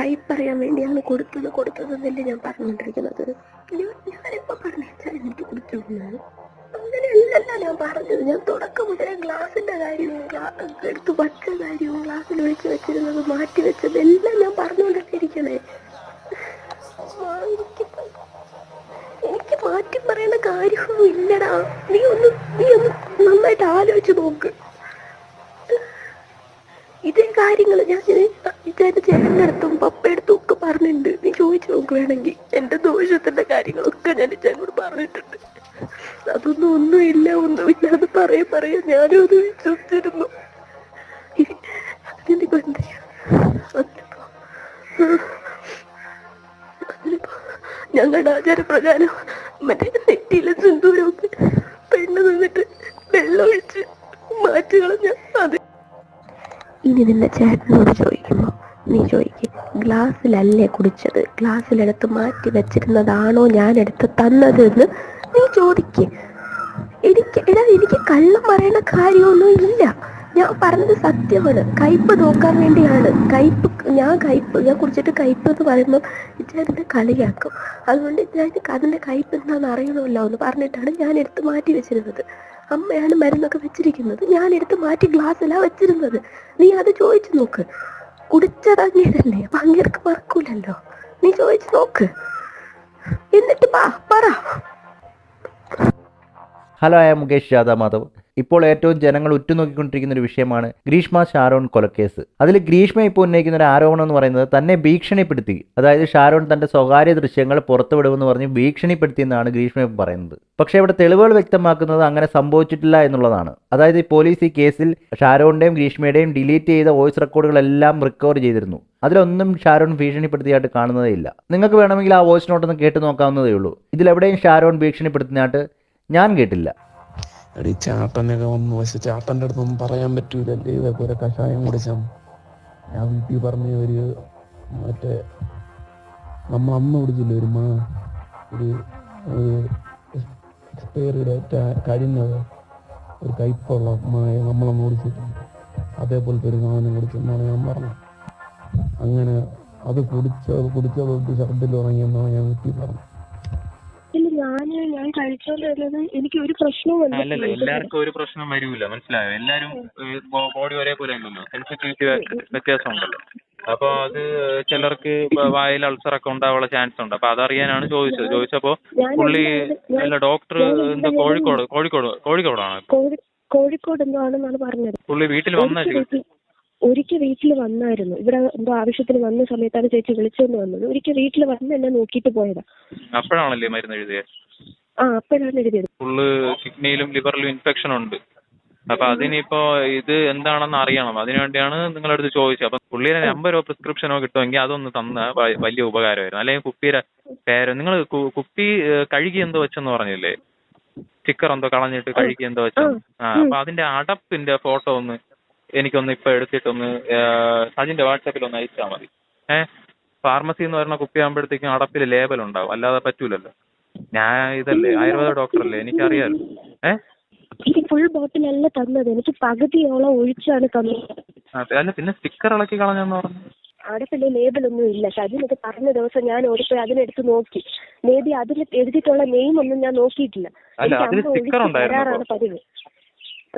കൈപ്പറിയാൻ വേണ്ടിയാണ് കൊടുത്തത് കൊടുത്തത് എന്നല്ലേ ഞാൻ പറഞ്ഞുകൊണ്ടിരിക്കുന്നത്. ഞാനിപ്പോ പറഞ്ഞാൽ എനിക്ക് കൊടുത്തിരുന്നത് അങ്ങനെയല്ലല്ല ഞാൻ പറഞ്ഞത്. ഞാൻ തുടക്കം മുതലേ ഗ്ലാസിന്റെ കാര്യവും എടുത്ത് വച്ച കാര്യവും ഗ്ലാസ്സിൽ ഒഴിച്ച് വെച്ചിരുന്നത് മാറ്റി വെച്ചത് എല്ലാം ഞാൻ പറഞ്ഞുകൊണ്ടിരിക്കണേ. എനിക്ക് മാറ്റി പറയുന്ന കാര്യമൊന്നും ഇല്ലടാ. നീ ഒന്ന് നീ ഒന്ന് നന്നായിട്ട് ആലോചിച്ച് നോക്ക്. ഇതേ കാര്യങ്ങൾ ഞാൻ വിചാരിച്ച ചേട്ടന്റെ അടുത്തും പപ്പയടുത്തും ഒക്കെ പറഞ്ഞിട്ടുണ്ട്. നീ ചോദിച്ചു നോക്ക് എന്റെ ദോഷത്തിന്റെ കാര്യങ്ങളൊക്കെ ഞാൻ ചേട്ടനോട് പറഞ്ഞിട്ടുണ്ട്. അതൊന്നും ഒന്നുമില്ല ഒന്നുമില്ല അത് പറയും പറയാം ഞാനും അത് വിശ്വസിച്ചിരുന്നു. അതിനിപ്പോ എന്താ ചെയ്യാ? അതിനിപ്പോ ഞങ്ങളുടെ ആചാരപ്രകാരം മറ്റേ നെറ്റിയിലെ സിന്ദൂരമൊക്കെ പെണ്ണ് നിന്നിട്ട് വെള്ളം ഒഴിച്ച് മാറ്റി കളഞ്ഞ അത്. ഇനി നിന്നെ ചേട്ടനോട് ചോദിക്കുമ്പോ നീ ചോദിക്കും ഗ്ലാസ്സിലല്ലേ കുടിച്ചത്? ഗ്ലാസ്സിലെടുത്ത് മാറ്റി വെച്ചിരുന്നതാണോ ഞാൻ എടുത്ത് തന്നത് എന്ന് നീ ചോദിക്ക്. എനിക്ക് എടാ എനിക്ക് കള്ളം പറയുന്ന കാര്യമൊന്നും ഇല്ല. ഞാൻ പറഞ്ഞത് സത്യമാണ്. കയ്പ് നോക്കാൻ വേണ്ടിയാണ്. കയ്പ് ഞാൻ കയ്പ് ഞാൻ കുടിച്ചിട്ട് കയ്പ് എന്ന് പറയുമ്പോൾ ചേട്ടനെ കളിയാക്കും. അതുകൊണ്ട് ഞാൻ അതിന്റെ കയ്പ് എന്താണെന്ന് അറിയണമല്ലോ എന്ന് പറഞ്ഞിട്ടാണ് ഞാൻ എടുത്ത് മാറ്റി വെച്ചിരുന്നത്. അമ്മയാണ് മരുന്നൊക്കെ വെച്ചിരിക്കുന്നത്. ഞാൻ എടുത്ത് മാറ്റി ഗ്ലാസ്സിലാണ് വെച്ചിരുന്നത്. നീ അത് ചോദിച്ചു നോക്ക്. കുടിച്ചത് അങ്ങേരല്ലേ മറക്കൂലല്ലോ? നീ ചോദിച്ചു നോക്ക്. എന്നിട്ട് പറ. ഹലോ ആയ മുകേഷ് യാദവ് മാധവ്. ഇപ്പോൾ ഏറ്റവും ജനങ്ങൾ ഉറ്റുനോക്കിക്കൊണ്ടിരിക്കുന്ന ഒരു വിഷയമാണ് ഗ്രീഷ്മ ഷാരോൺ കൊലക്കേസ്. അതിൽ ഗ്രീഷ്മ ഇപ്പോൾ ഉന്നയിക്കുന്ന ഒരു ആരോപണം എന്ന് പറയുന്നത് തന്നെ ഭീഷണിപ്പെടുത്തി. അതായത് ഷാരോൺ തന്റെ സ്വകാര്യ ദൃശ്യങ്ങൾ പുറത്തുവിടുമെന്ന് പറഞ്ഞ് ഭീഷണിപ്പെടുത്തി എന്നാണ് ഗ്രീഷ്മ ഇപ്പോൾ പറയുന്നത്. പക്ഷേ ഇവിടെ തെളിവുകൾ വ്യക്തമാക്കുന്നത് അങ്ങനെ സംഭവിച്ചിട്ടില്ല എന്നുള്ളതാണ്. അതായത് പോലീസ് ഈ കേസിൽ ഷാരോണിന്റെയും ഗ്രീഷ്മയുടെയും ഡിലീറ്റ് ചെയ്ത വോയിസ് റെക്കോർഡുകളെല്ലാം റിക്കവർ ചെയ്തിരുന്നു. അതിലൊന്നും ഷാരോൺ ഭീഷണിപ്പെടുത്തിയായിട്ട് കാണുന്നതേ ഇല്ല. നിങ്ങൾക്ക് വേണമെങ്കിൽ ആ വോയിസ് നോട്ടൊന്ന് കേട്ട് നോക്കാവുന്നതേ ഉള്ളൂ. ഇതിലെവിടെയും ഷാരോൺ ഭീഷണിപ്പെടുത്തുന്നതായിട്ട് ഞാൻ കേട്ടില്ല. എടീ ചാട്ടനൊക്കെ വന്നു പക്ഷെ ചാട്ടന്റെ അടുത്തൊന്നും പറയാൻ പറ്റൂലല്ലേ? ഇതേപോലെ കഷായം കുടിച്ചാൽ ഞാൻ വീട്ടിൽ പറഞ്ഞ ഒരു മറ്റേ നമ്മൾ അന്ന് കുടിച്ചില്ല ഒരു മാ ഒരു എക്സ്പയറി ഡേറ്റ് കഴിഞ്ഞത് ഒരു കയ്പുള്ള മായ നമ്മളന്ന് കുടിച്ചിട്ടുണ്ട്. അതേപോലത്തെ ഒരു സാധനം കുടിച്ചെന്നാണ് ഞാൻ പറഞ്ഞത്. അങ്ങനെ അത് കുടിച്ചത് കുടിച്ചത് ശബ്ദത്തിൽ തുടങ്ങിയെന്നാണ് ഞാൻ വീട്ടിൽ പറഞ്ഞത്. ഇല്ല ഞാൻ കഴിച്ചോണ്ടിരുന്നത് എനിക്ക് ഒരു പ്രശ്നവും അല്ലല്ല എല്ലാവർക്കും ഒരു പ്രശ്നം വരൂല മനസ്സിലായോ? എല്ലാരും ബോഡി ഒരേപോലെ അല്ലല്ലോ സെൻസിറ്റിവിറ്റി വ്യത്യാസം ഉണ്ടല്ലോ അപ്പൊ അത് ചിലർക്ക് വായിൽ അൾസർ ഒക്കെ ഉണ്ടാവാനുള്ള ചാൻസ് ഉണ്ട്. അപ്പൊ അതറിയാനാണ് ചോദിച്ചത്. ചോദിച്ചപ്പോ പുള്ളി അല്ല ഡോക്ടർ എന്താ കോഴിക്കോട് കോഴിക്കോട് കോഴിക്കോടാണ്? കോഴി കോഴിക്കോട് എന്തോ ആണെന്നാണ് പറഞ്ഞത്. പുള്ളി വീട്ടിൽ വന്ന ഒരിക്കൽ വീട്ടിൽ- വന്നായിരുന്നു. ഇവിടെ എന്തോ ആവശ്യത്തിന് വന്ന സമയത്താണ് ചേച്ചി വിളിച്ചോണ്ട് വന്നത്. ഒരിക്കൽ വീട്ടിൽ വന്ന് എന്നെ നോക്കിയിട്ട് പോയതാ. അപ്പോഴാണല്ലേ മരുന്ന് എഴുതിയത് ആ അപ്പോഴാണ് എഴുതിയത്. ഫുള്ള് കിഡ്നിയിലും ലിവറിലും ഇൻഫെക്ഷൻ ഉണ്ട്. അപ്പൊ അതിനിപ്പോ ഇത് എന്താണെന്ന് അറിയണം. അതിനുവേണ്ടിയാണ് നിങ്ങളുടെ അടുത്ത് ചോദിച്ചത്. അപ്പൊ പുള്ളിയുടെ നമ്പരോ പ്രിസ്ക്രിപ്ഷനോ കിട്ടുമെങ്കിൽ അതൊന്ന് തന്ന വലിയ ഉപകാരമായിരുന്നു. അല്ലെങ്കിൽ കുപ്പിയുടെ പേര് നിങ്ങൾ കുപ്പി കഴുകി എന്തോ വെച്ചെന്ന് പറഞ്ഞില്ലേ? സ്റ്റിക്കർ എന്തോ കളഞ്ഞിട്ട് കഴുകി എന്തോ വെച്ചു ആ അപ്പൊ അതിന്റെ അടപ്പിന്റെ ഫോട്ടോ ഒന്ന് എനിക്കൊന്ന് ഇപ്പൊ എടുത്തിട്ടൊന്ന് ഒന്ന് സജിന്റെ വാട്സാപ്പിൽ ഒന്ന് അയച്ചാൽ മതി. ഏഹ് ഫാർമസി എന്ന് പറയുന്ന കുപ്പിയാകുമ്പോഴത്തേക്കും അടപ്പിൽ ലേബൽ ഉണ്ടാവും. അല്ലാതെ പറ്റൂലല്ലോ. ഞാൻ ഇതല്ലേ ആയുർവേദ ഡോക്ടറല്ലേ എനിക്കറിയാലോ. ഏഹ് എനിക്ക് ഫുൾ ബോട്ടിലല്ല തന്നത്. എനിക്ക് പകുതിയോളം ഒഴിച്ചാണ് തന്നത്. അല്ല പിന്നെ സ്റ്റിക്കർ ഇളക്കി കളഞ്ഞെന്ന് പറഞ്ഞു. അവിടെ പിന്നെ ലേബലൊന്നും ഇല്ല. സജിനൊക്കെ പറഞ്ഞ ദിവസം ഞാൻ ഓടിപ്പോയി അതിനെടുത്ത് നോക്കി. മേ ബി അതിൽ എഴുതിയിട്ടുള്ള നെയിം ഒന്നും ഞാൻ നോക്കിയിട്ടില്ല. അല്ല, പതിവ്.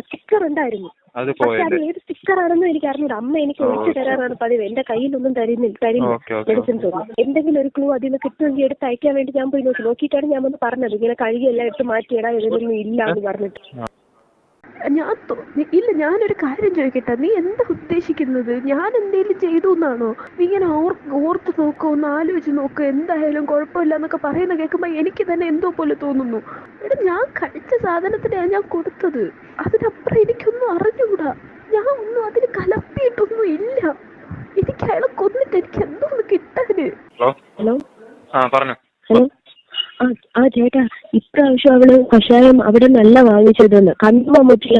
സ്റ്റിക്കർ ഉണ്ടായിരുന്നു. അത് പക്ഷെ അത് ഏത് സ്റ്റിക്കർ ആണെന്ന് എനിക്ക് അറിഞ്ഞില്ല അമ്മ എനിക്ക് ഒഴിച്ചു. തരാറാണ് പതിവ്. എന്റെ കയ്യിലൊന്നും തരുന്നില്ല തരില്ല. മെഡിസിൻസ് ഒന്നും. എന്തെങ്കിലും ഒരു ക്ലൂ അതിൽ നിന്ന് കിട്ടുമെങ്കിൽ എടുത്ത് അയക്കാൻ വേണ്ടി ഞാൻ പോയി നോക്കി. നോക്കിയിട്ടാണ് ഞാൻ വന്ന് പറഞ്ഞത്. ഇങ്ങനെ കഴുകിയെല്ലാം എടുത്ത് മാറ്റിയിടാൻ ഇതൊന്നും ഇല്ല എന്ന് പറഞ്ഞിട്ട്. ഞാൻ ഇല്ല ഞാനൊരു കാര്യം ചോദിക്കട്ടെ. നീ എന്താ ഉദ്ദേശിക്കുന്നത്? ഞാൻ എന്തെങ്കിലും ചെയ്തു എന്നാണോ? നീ ഇങ്ങനെ ഓർ ഓർത്ത് നോക്കോ ഒന്ന് ആലോചിച്ച് നോക്കോ എന്തായാലും കുഴപ്പമില്ല എന്നൊക്കെ പറയുന്ന കേൾക്കുമ്പോ എനിക്ക് തന്നെ എന്തോ പോലെ തോന്നുന്നു. എടാ ഞാൻ കഴിച്ച സാധനത്തിനാണ് ഞാൻ കൊടുത്തത്. അതിനപ്പുറം എനിക്കൊന്നും അറിഞ്ഞുകൂടാ. ഞാൻ ഒന്നും അതിന് കലർത്തിയിട്ടൊന്നും ഇല്ല. എനിക്ക് അയാളെ കൊന്നിട്ട് എനിക്ക് എന്തോന്ന് കിട്ടാന് ഹലോ? ഹലോ? ആ പറഞ്ഞു. ഹലോ? ആ ചേട്ടാ ഇപ്രാവശ്യം അവൾ കഷായം അവിടെ നല്ല വാങ്ങിച്ചതെന്ന്. കണ്ണുമൂട്ടിൽ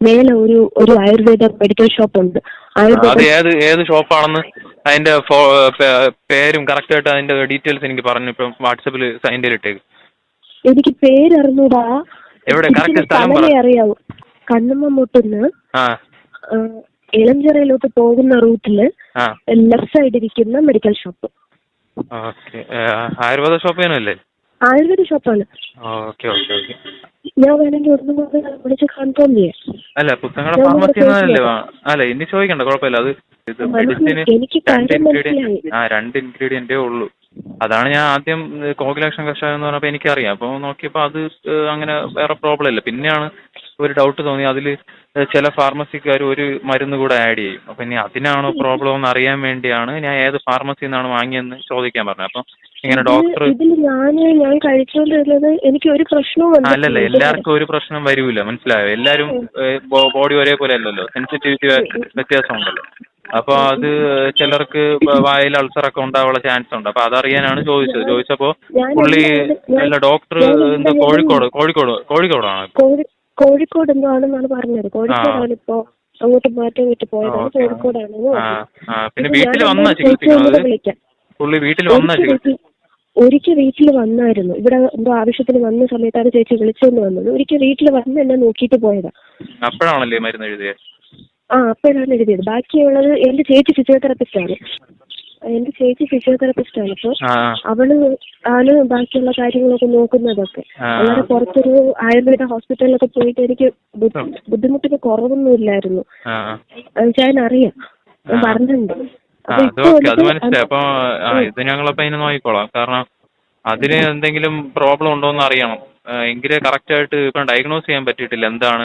മേലെ ഒരു ഒരു ആയുർവേദ മെഡിക്കൽ ഷോപ്പ് ഉണ്ട്. അത് ആയുർവേദ ഏത് ഏത് ഷോപ്പാണെന്ന് അതിന്റെ പേരും കറക്റ്റ് ആയിട്ട് അതിന്റെ ഡീറ്റെയിൽസ് എനിക്ക് പറഞ്ഞു ഇപ്പം വാട്സപ്പിൽ അതിന്റെ ഇട്ടേക്ക് എനിക്ക് പേരറിഞ്ഞൂടാ. എവിടെ? കറക്റ്റ് സ്ഥലം അറിയാവൂ. കണ്ണുമ്മൂട്ടുന്ന് ആ. ഇളഞ്ചിറയിലോട്ട് പോകുന്ന റൂട്ടിൽ ലെഫ്റ്റ് സൈഡ് ഇരിക്കുന്ന മെഡിക്കൽ ഷോപ്പ് ആയുർവേദ ഷോപ്പ് തന്നെയല്ലേ ആയുർവേദ ഷോപ്പാണ്. Okay okay okay. ഞാൻ വേണമെങ്കിൽ ഒന്നും കൂടെ വിളിച്ച് കൺഫേം ചെയ്യാം. അല്ല ഫാർമസി അല്ല ഇനി ചോദിക്കണ്ട കുഴപ്പമില്ല. അത് ഇത് മെഡിസിന് എനിക്ക് രണ്ട് കാര്യം മനസ്സിലായി. ആ രണ്ട് ഇൻഗ്രീഡിയന്റേ ഉള്ളൂ. അതാണ് ഞാൻ ആദ്യം കോകിലാക്ഷൻ കഷായം എന്ന് പറഞ്ഞപ്പോൾ എനിക്കറിയാം. അപ്പോൾ നോക്കിയപ്പോൾ അത് അങ്ങനെ വേറെ പ്രോബ്ലം ഇല്ല. പിന്നെയാണ് ഒരു ഡൗട്ട് തോന്നി. അതിൽ ചില ഫാർമസിക്കാർ ഒരു മരുന്ന് കൂടെ ആഡ് ചെയ്യും. അപ്പം ഇനി അതിനാണോ പ്രോബ്ലം എന്ന് അറിയാൻ വേണ്ടിയാണ് ഞാൻ ഏത് ഫാർമസിയിൽ നിന്നാണ് വാങ്ങിയെന്ന് ചോദിക്കാൻ പറഞ്ഞത്. അപ്പം ഇങ്ങനെ ഡോക്ടർ ഇതിൽ ഞാൻ ഞാൻ കഴിച്ചുകൊണ്ടിരുന്നത് എനിക്ക് ഒരു പ്രശ്നവും അല്ലല്ല എല്ലാവർക്കും ഒരു പ്രശ്നം വരൂല. മനസ്സിലായോ? എല്ലാരും ബോഡി ഒരേപോലെ അല്ലല്ലോ. സെൻസിറ്റിവിറ്റി വ്യത്യാസം ഉണ്ടല്ലോ അപ്പൊ അത് ചിലർക്ക് വായിൽ അൾസർ ഒക്കെ ഉണ്ടാവാനുള്ള ചാൻസ് ഉണ്ട്. അപ്പൊ അതറിയാനാണ് ചോദിച്ചത്. ചോദിച്ചപ്പോ പുള്ളി അല്ല ഡോക്ടർ എന്താ കോഴിക്കോട്? കോഴിക്കോട് കോഴിക്കോടാണ്. കോഴി കോഴിക്കോട് എന്തോ ആണെന്നാണ് പറഞ്ഞത് കോഴിക്കോടാണ് ഇപ്പോ അങ്ങോട്ട് മാറ്റം വിട്ട് പോയതാണ്. കോഴിക്കോടാണ് പിന്നെ വീട്ടിൽ വന്നാ ചികിത്സിക്കുന്നത് പുള്ളി വീട്ടിൽ വന്നാ ഒരിക്കൽ ചികിത്സ വീട്ടിൽ ഒരിക്കൽ വീട്ടിൽ വന്നായിരുന്നു. ഇവിടെ എന്തോ ആവശ്യത്തിന് വന്ന സമയത്താണ് ചേച്ചി വിളിച്ചോണ്ട് വന്നത്. ഒരിക്കൽ വീട്ടിൽ വന്ന് എന്നെ നോക്കിയിട്ട് പോയതാ. അപ്പോഴാണല്ലേ മരുന്ന് എഴുതിയത് ആ അപ്പോഴാണ് എഴുതിയത്. ബാക്കിയുള്ളത് എന്റെ ചേച്ചി ഫിസിയോതെറാപ്പിസ്റ്റ് ആണ് എന്റെ ചേച്ചി ഫിസിയോതെറാപ്പിസ്റ്റ് ആണ് അപ്പൊ അവൾ ആണ് ബാക്കിയുള്ള കാര്യങ്ങളൊക്കെ നോക്കുന്നതൊക്കെ. അല്ലാതെ പുറത്തൊരു ആയുർവേദ ഹോസ്പിറ്റലിലൊക്കെ പോയിട്ട് എനിക്ക് ബുദ്ധിമുട്ടൊക്കെ കുറവൊന്നും ഇല്ലായിരുന്നു. ഞാൻ അറിയാം പറഞ്ഞിട്ടുണ്ട്. അത് മനസ്സിലായി. അപ്പൊ ആ, ഇത് ഞങ്ങളപ്പോ അതിന് നോക്കിക്കോളാം. കാരണം അതിന് എന്തെങ്കിലും പ്രോബ്ലം ഉണ്ടോ എന്ന് അറിയണം എങ്കിലേ കറക്റ്റ് ആയിട്ട് ഇപ്പൊ ഡയഗ്നോസ് ചെയ്യാൻ പറ്റിയിട്ടില്ല. എന്താണ്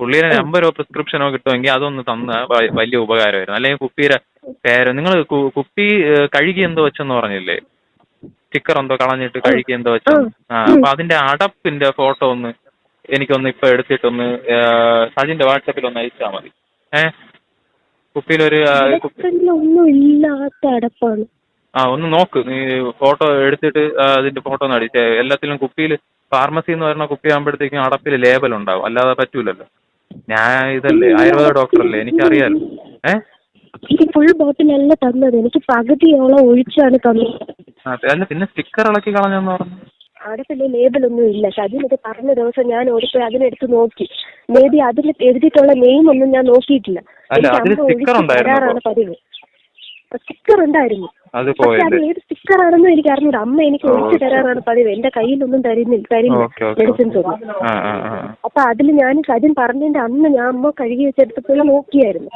പുള്ളിയുടെ നമ്പരോ പ്രിസ്ക്രിപ്ഷനോ കിട്ടുമെങ്കിൽ അതൊന്ന് തന്ന വലിയ ഉപകാരമായിരുന്നു. അല്ലെങ്കിൽ കുപ്പിയുടെ പേര് നിങ്ങൾ കുപ്പി കഴുകി എന്തോ വെച്ചെന്ന് പറഞ്ഞില്ലേ? സ്റ്റിക്കർ എന്തോ കളഞ്ഞിട്ട് കഴുകി എന്തോ വെച്ചു ആ അപ്പൊ അതിന്റെ അടപ്പിന്റെ ഫോട്ടോ ഒന്ന് എനിക്കൊന്ന് ഇപ്പൊ എടുത്തിട്ടൊന്ന് സജിന്റെ വാട്സപ്പിൽ ഒന്ന് അയച്ചാൽ മതി. ഏഹ് കുപ്പിയിലൊരു ആ, ഒന്നും ഇല്ലാത്ത അടപ്പാണ്. ആ ഒന്ന് നോക്ക്. നീ ഫോട്ടോ എടുത്തിട്ട് അതിന്റെ ഫോട്ടോ ഒന്ന് അടിച്ചേ എല്ലാത്തിലും കുപ്പിയിൽ ഫാർമസി എന്ന് പറയുന്ന കുപ്പി ആകുമ്പോഴത്തേക്കും അടപ്പിൽ ലേബൽ ഉണ്ടാവും. അല്ലാതെ പറ്റൂലല്ലോ. ഞാൻ ഇതല്ലേ ആയുർവേദ ഡോക്ടറല്ലേ എനിക്കറിയാലോ. ഏ? എനിക്ക് ഫുൾ ബോട്ടിലല്ല തന്നത്. എനിക്ക് പകുതിയോളം ഒഴിച്ചാണ് തന്നത്. അല്ല പിന്നെ സ്റ്റിക്കർ ഇളക്കി കളഞ്ഞെന്ന് പറഞ്ഞു. അവിടെ പിന്നെ ലേബലൊന്നും ഇല്ല. ഷജിനത് പറഞ്ഞ ദിവസം ഞാൻ ഓടിപ്പോയി അതിനെടുത്ത് നോക്കി. മേ ബി അതിൽ എഴുതിയിട്ടുള്ള നെയിം ഒന്നും ഞാൻ നോക്കിയിട്ടില്ല. അല്ല, എനിക്ക് സ്റ്റിക്കർ ഒഴിച്ച്? തരാറാണ് പതിവ്. സ്റ്റിക്കർ ഉണ്ടായിരുന്നു. അത് പക്ഷെ അത് ഏത് സ്റ്റിക്കർ ആണെന്ന് എനിക്ക് അറിഞ്ഞൂടാ. അമ്മ എനിക്ക് ഒഴിച്ചു തരാറാണ് പതിവ്. എന്റെ കയ്യിലൊന്നും തരുന്നില്ല തരില്ല മെഡിസിൻസ് ഒന്നും. അപ്പൊ അതിൽ ഞാൻ സജിൻ പറഞ്ഞതിന്റെ അന്ന് ഞാൻ അമ്മ കഴുകി വെച്ചെടുത്ത് പോയി നോക്കിയായിരുന്നു.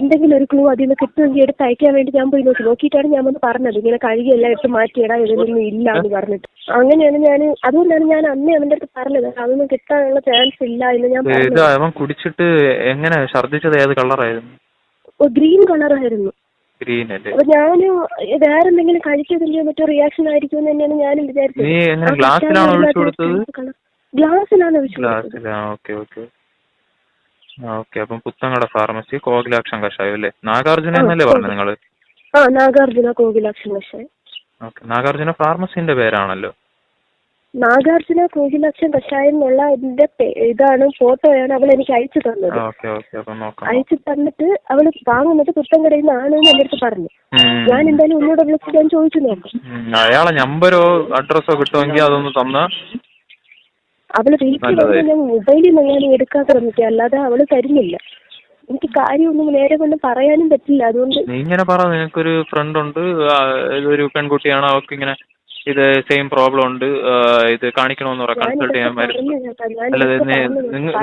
എന്തെങ്കിലും ഒരു ക്ലൂ അതിൽ നിന്ന് കിട്ടുമെങ്കിൽ എടുത്ത് അയക്കാൻ വേണ്ടി ഞാൻ പോയി നോക്കി. നോക്കിയിട്ടാണ് ഞാൻ വന്ന് പറഞ്ഞത്. ഇങ്ങനെ കഴുകി എല്ലാം എടുത്ത് മാറ്റിയിടാ ഇതിലൊന്നും ഇല്ല എന്ന് പറഞ്ഞിട്ട്. അങ്ങനെയാണ് ഞാൻ അതുകൊണ്ടാണ് ഞാൻ അന്നേ അവന്റെ അടുത്ത് പറഞ്ഞത്. അതൊന്നും കിട്ടാനുള്ള ചാൻസ് ഇല്ല എന്ന് ഞാൻ പറഞ്ഞു കുടിച്ചിട്ട് എങ്ങനെ ഛർദ്ദിച്ചത് ഏത് കളറായിരുന്നു ഗ്രീൻ കളറായിരുന്നു അപ്പൊ ഞാൻ വേറെ എന്തെങ്കിലും കഴിച്ചതില്ലയോ മറ്റോ റിയാക്ഷൻ ആയിരിക്കും എന്ന് തന്നെയാണ് ഞാനും വിചാരിച്ചത്. നീ എങ്ങനെ ഗ്ലാസ്സിലാണോ ഒഴിച്ചു കൊടുത്തത്? ഗ്ലാസ്സിലാണ് ഒഴിച്ചു ആ ഓക്കെ ഓക്കെ ഓക്കെ അപ്പം പുത്തങ്ങട ഫാർമസി കോകിലാക്ഷൻ കഷായം അല്ലേ? നാഗാർജുന എന്നല്ലേ പറഞ്ഞത് നിങ്ങൾ ആ നാഗാർജുന കോകിലാക്ഷൻ കഷായം. ഓക്കെ നാഗാർജുന ഫാർമസിന്റെ പേരാണല്ലോ. നാഗാർജുന കോകിലാക്ഷൻ കഷായം എന്നുള്ള ഇതിന്റെ ഇതാണ് ഫോട്ടോയാണ് അവൾ എനിക്ക് അയച്ചു തന്നത്. അയച്ചു തന്നിട്ട് അവൾ വാങ്ങുന്നത് പുത്തൻകടയിൽ നിന്നാണ് എന്ന് എന്റെ അടുത്ത് പറഞ്ഞു. ഞാൻ എന്തായാലും ഒന്നുകൂടെ വിളിച്ച് ഞാൻ ചോദിച്ചു നോക്കാം. അയാളെ നമ്പരോ അഡ്രസ്സോ കിട്ടുമെങ്കിൽ അതൊന്ന് തന്നാ അവൾ വീട്ടിൽ. വന്ന് ഞാൻ മൊബൈലിൽ നിന്ന് ഞാൻ എടുക്കാൻ ശ്രമിക്കുക അല്ലാതെ അവൾ തരുന്നില്ല. എനിക്ക് കാര്യമൊന്നും നേരെ കൊണ്ട് പറയാനും പറ്റില്ല. അതുകൊണ്ട് നീ ഇങ്ങനെ പറ. നിനക്കൊരു ഫ്രണ്ട് ഉണ്ട്. ഒരു പെൺകുട്ടിയാണ്. അവൾക്ക് ഇങ്ങനെ ഇത് സെയിം പ്രോബ്ലം ഉണ്ട്. ഇത് കാണിക്കണമെന്ന് പറയാം കൺസൾട്ട് ചെയ്യാൻ വരും. അല്ല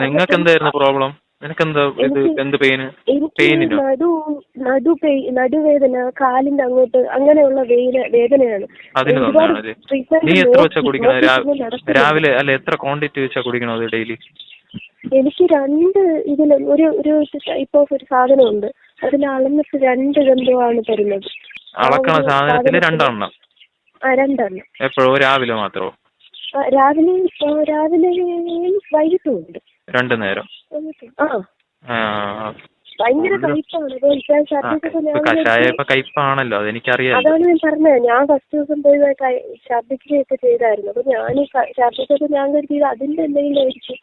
നിങ്ങൾക്ക് എന്തായിരുന്നു പ്രോബ്ലം നിനക്കെന്താ ഇത് എന്ത് പെയിന് പെയിനിനോ നടു നടുവേദന കാലിന്റെ അങ്ങോട്ട് അങ്ങനെയുള്ള വേദന വേദനയാണ്. അതിന് നീ എത്ര വെച്ചാ കുടിക്കണത്. രാവിലെ അല്ല എത്ര ക്വാണ്ടിറ്റി വെച്ചാ കുടിക്കണത് ഡെയിലി എനിക്ക് രണ്ട് ഇതിൽ ഒരു ഒരു ടൈപ്പ് ഓഫ് ഒരു സാധനമുണ്ട്. അതിൽ അളന്നിട്ട് രണ്ട് ഗന്ധമാണ് തരുന്നത്. അളക്കണ സാധനത്തിൽ സാധനത്തിന് രണ്ടെണ്ണം. രണ്ടെണ്ണം എപ്പോഴോ രാവിലെ മാത്രമോ രാവിലെ ആ, രാവിലെ വൈകിട്ടും ഉണ്ട് രണ്ടു നേരം. ആ. ഭയങ്കര കയ്പാണ് ഇപ്പൊ കഷായം കയ്പാണല്ലോ അതെനിക്കറിയാലോ അതാണ് ഞാൻ പറഞ്ഞത്. ഞാൻ ഫസ്റ്റ് ദിവസം പോയി ഛർദിക്കുകയൊക്കെ ചെയ്തായിരുന്നു. അപ്പൊ ഞാൻ ഛർദിച്ചപ്പോ ഞാൻ കരുതിയത് അതിന്റെ എന്തെങ്കിലും ആയിരിക്കും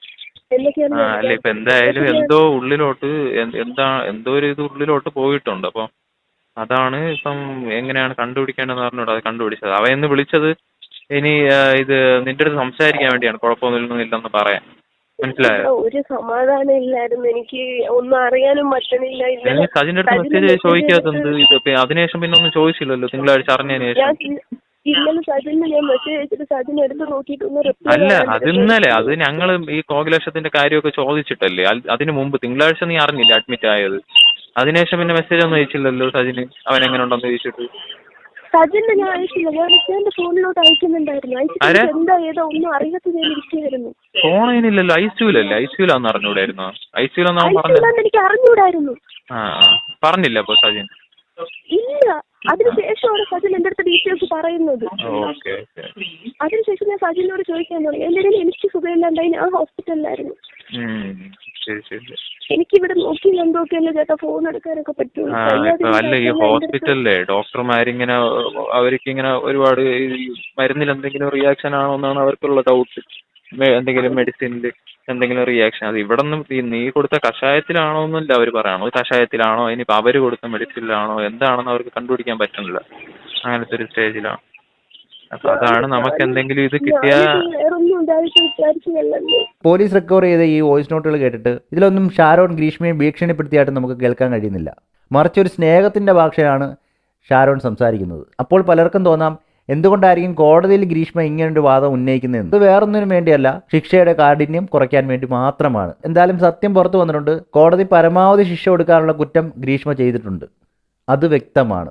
അല്ല ഇപ്പൊ എന്തായാലും എന്തോ ഉള്ളിലോട്ട് എന്താ എന്തോ ഒരു ഇത് ഉള്ളിലോട്ട് പോയിട്ടുണ്ട്. അപ്പം അതാണ് ഇപ്പം എങ്ങനെയാണ് കണ്ടുപിടിക്കേണ്ടതെന്ന് പറഞ്ഞോട് അത് കണ്ടുപിടിച്ചത്. അവ എന്ന് വിളിച്ചത് ഇനി ഇത് നിന്റെ അടുത്ത് സംസാരിക്കാൻ വേണ്ടിയാണ്. കുഴപ്പമൊന്നും ഇല്ലെന്ന് പറയാൻ. മനസ്സിലായോ? ഒരു സമാധാനം ഇല്ലായിരുന്നു. എനിക്ക് ഒന്നും അറിയാനും പറ്റണില്ല. സജിന്റെ അടുത്ത് മെസ്സേജ് ചോദിക്കാത്തത് അതിനുശേഷം പിന്നെ ഒന്നും ചോദിച്ചില്ലല്ലോ. തിങ്കളാഴ്ച അറിഞ്ഞതിന് ശേഷം. ഇന്ന- ഇന്നലെ സജിന് ഞാൻ മെസ്സേജ് അയച്ചിട്ട് സജിന് എടുത്ത് നോക്കിയിട്ടൊന്നും reply അല്ല അത് ഇന്നലെ. അത് ഞങ്ങൾ ഈ കോകിലക്ഷത്തിന്റെ കാര്യമൊക്കെ ചോദിച്ചിട്ടല്ലേ? അതിന് മുമ്പ്. തിങ്കളാഴ്ച നീ അറിഞ്ഞില്ല അഡ്മിറ്റ് ആയത്? അതിനുശേഷം പിന്നെ മെസ്സേജ് ഒന്നും അയച്ചില്ലല്ലോ സജിന്. അവൻ എങ്ങനെ ഉണ്ടെന്ന് ചോദിച്ചിട്ട്. സജിന് ഞാൻ അയച്ചില്ല. ഞാൻ എന്റെ ഫോണിലോട്ട് അയക്കുന്നുണ്ടായിരുന്നു. അയച്ചിട്ട് എന്താ ഏതോ ഒന്നും അറിയാത്ത ഞാൻ ഇരിക്കുകയായിരുന്നു ഫോൺ അതിനില്ലല്ലോ ഐസ്യൂലല്ലേ ഐസ്യൂലാന്ന് അറിഞ്ഞൂടായിരുന്നോ? ഐ അവൻ പറഞ്ഞു എനിക്ക് അറിഞ്ഞൂടായിരുന്നു. ആ. പറഞ്ഞില്ല അപ്പൊ സജിൻ. ഇല്ല. അതിനുശേഷമാണ് സജിൻ എന്റെ അടുത്ത് ഡീറ്റെയിൽസ് പറയുന്നത്. ഓക്കെ അതിനുശേഷം ഞാൻ സജിനോട് ചോദിക്കാൻ തുടങ്ങി. എന്റെ എനിക്ക് സുഖമില്ലാണ്ടായി. ഞാൻ ഹോസ്പിറ്റലിലായിരുന്നു ശരി ശരി. എനിക്കിവിടെ നോക്കി എന്തൊക്കെയല്ലേ ചേട്ടാ ഫോൺ എടുക്കാനൊക്കെ പറ്റുള്ളൂ? ആ ഇപ്പൊ അല്ല ഈ ഹോസ്പിറ്റലിലെ ഡോക്ടർമാരിങ്ങനെ അവർക്ക് ഇങ്ങനെ ഒരുപാട് ഈ മരുന്നിൽ എന്തെങ്കിലും റിയാക്ഷൻ ആണോ എന്നാണ് അവർക്കുള്ള ഡൗട്ട്. എന്തെങ്കിലും മെഡിസിനിൽ എന്തെങ്കിലും റിയാക്ഷൻ. അത് ഇവിടെ നിന്നും നീ കൊടുത്ത കഷായത്തിലാണോ എന്നല്ല അവർ പറയണോ കഷായത്തിലാണോ? ഇനിയിപ്പോ അവർ കൊടുത്ത മെഡിസിനിലാണോ? എന്താണെന്ന് അവർക്ക് കണ്ടുപിടിക്കാൻ പറ്റുന്നില്ല. അങ്ങനത്തെ ഒരു സ്റ്റേജിലാണ്. അപ്പൊ അതാണ് നമുക്ക് എന്തെങ്കിലും ഇത് കിട്ടിയ പോലീസ് റിക്കവർ ചെയ്ത ഈ വോയിസ് നോട്ടുകൾ കേട്ടിട്ട് ഇതിലൊന്നും ഷാരോൺ ഗ്രീഷ്മയെ ഭീഷണിപ്പെടുത്തിയായിട്ട് നമുക്ക് കേൾക്കാൻ കഴിയുന്നില്ല. മറിച്ച് ഒരു സ്നേഹത്തിന്റെ ഭാഷയാണ് ഷാരോൺ സംസാരിക്കുന്നത്. അപ്പോൾ പലർക്കും തോന്നാം എന്തുകൊണ്ടായിരിക്കും കോടതിയിൽ ഗ്രീഷ്മ ഇങ്ങനൊരു വാദം ഉന്നയിക്കുന്നതെന്ന് ഇത് വേറൊന്നിനും വേണ്ടിയല്ല ശിക്ഷയുടെ കാഠിന്യം കുറയ്ക്കാൻ വേണ്ടി മാത്രമാണ്. എന്തായാലും സത്യം പുറത്തു വന്നിട്ടുണ്ട്. കോടതി പരമാവധി ശിക്ഷ കൊടുക്കാനുള്ള കുറ്റം ഗ്രീഷ്മ ചെയ്തിട്ടുണ്ട്. അത് വ്യക്തമാണ്.